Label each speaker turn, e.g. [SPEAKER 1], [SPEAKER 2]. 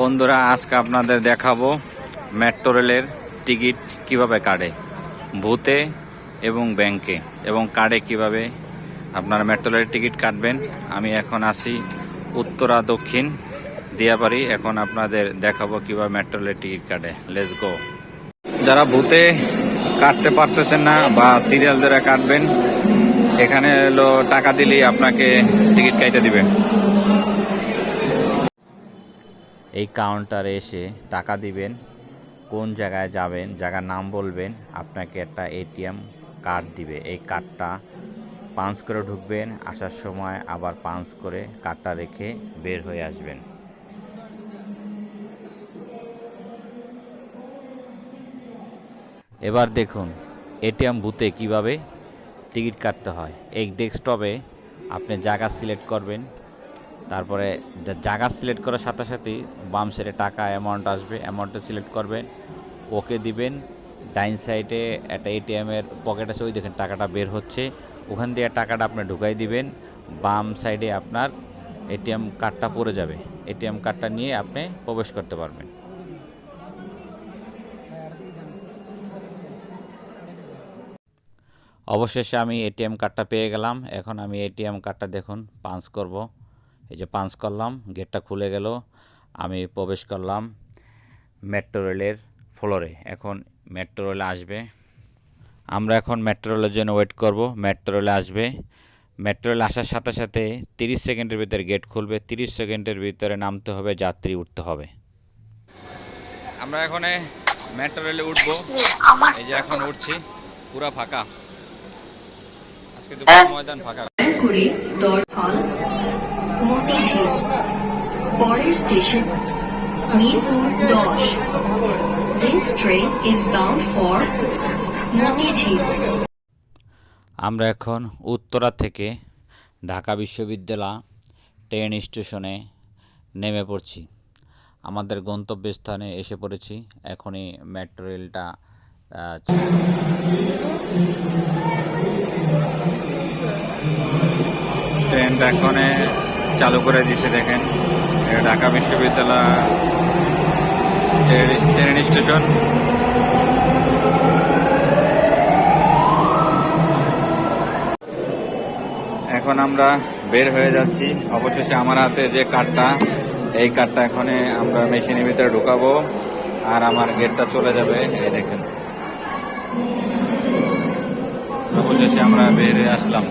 [SPEAKER 1] বন্ধুরা, আজকে আপনাদের দেখাবো মেট্রো রেলের টিকিট কীভাবে কাটে। ভূতে এবং ব্যাংকে। এবং কার্ডে কীভাবে আপনারা মেট্রো রেলের টিকিট কাটবেন। আমি এখন আসি উত্তরা দক্ষিণ দিয়াবাড়ি। এখন আপনাদের দেখাবো কীভাবে মেট্রো রেলের টিকিট কাটে। লেস গো যারা ভূতে কাটতে পারতেছেন না বা সিরিয়াল দ্বারা কাটবেন, এখানে হলো টাকা দিলেই আপনাকে টিকিট কাইতে দিবে। এই কাউন্টারে এসে টাকা দিবেন, কোন জায়গায় যাবেন, জায়গার নাম বলবেন, আপনাকে একটা এটিএম কার্ড দিবে। এই কার্ডটা পাঞ্চ করে ঢুকবেন, আসার সময় আবার পাঞ্চ করে কার্ডটা রেখে বের হয়ে আসবেন। এবার দেখুন এটিএম বুথে কীভাবে টিকিট কাটতে হয়। এই ডেস্কটপে আপনি জায়গা সিলেক্ট করবেন তারপরে জায়গা সিলেক্ট করার সাথে সাথেই বাম সাইডে টাকা অ্যামাউন্ট আসবে অ্যামাউন্টটা সিলেক্ট করবেন, ওকে দিবেন, ডাইন সাইডে একটা এটিএমের পকেট আছে, ওই দেখেন টাকাটা বের হচ্ছে, ওখান দিয়ে টাকাটা আপনি ঢুকাই দিবেন, বাম সাইডে আপনার এটিএম কার্ডটা পড়ে যাবে এটিএম কার্ডটা নিয়ে আপনি প্রবেশ করতে পারবেন। অবশেষে আমি এটিএম কার্ডটা পেয়ে গেলাম, এখন আমি এটিএম কার্ডটা দেখুন পাঞ্চ করব। এই যে পাঞ্চ করলাম, গেটটা খুলে গেল, আমি প্রবেশ করলাম মেট্রো রেলের ফ্লোরে। এখন মেট্রো রেলে আসবে। আমরা এখন মেট্রো রেলের জন্য ওয়েট করব। মেট্রো রেলে আসবে। মেট্রো রেল আসার সাথে সাথে তিরিশ সেকেন্ডের ভিতরে গেট খুলবে। তিরিশ সেকেন্ডের ভিতরে নামতে হবে, যাত্রী উঠতে হবে। আমরা এখন মেট্রো রেলে উঠবো। এই যে এখন উঠছি, পুরা ফাঁকা। আজকে দুপুর ময়দান ফাঁকা।
[SPEAKER 2] পরের স্টেশন মিরপুর দশ। This train is bound for Motijheel
[SPEAKER 1] আমরা এখন উত্তরা থেকে ঢাকা বিশ্ববিদ্যালয় ট্রেন স্টেশনে নেমে পড়ছি। আমাদের গন্তব্যস্থানে এসে পড়েছি। এখনই মেট্রো রেলটা ট্রেনটা এখন চালু করে দিছে দেখেন। ঢাকা বিশ্ববিদ্যালয় ট্রেন- স্টেশন। এখন আমরা বের হয়ে যাচ্ছি। অবশেষে আমার হাতে যে কার্ডটা, এই কার্ডটা এখন আমরা মেশিনের ভিতরে ঢুকাবো আর আমার গেটটা চলে যাবে। এই দেখেন। অবশেষে আমরা বের হয়ে আসলাম।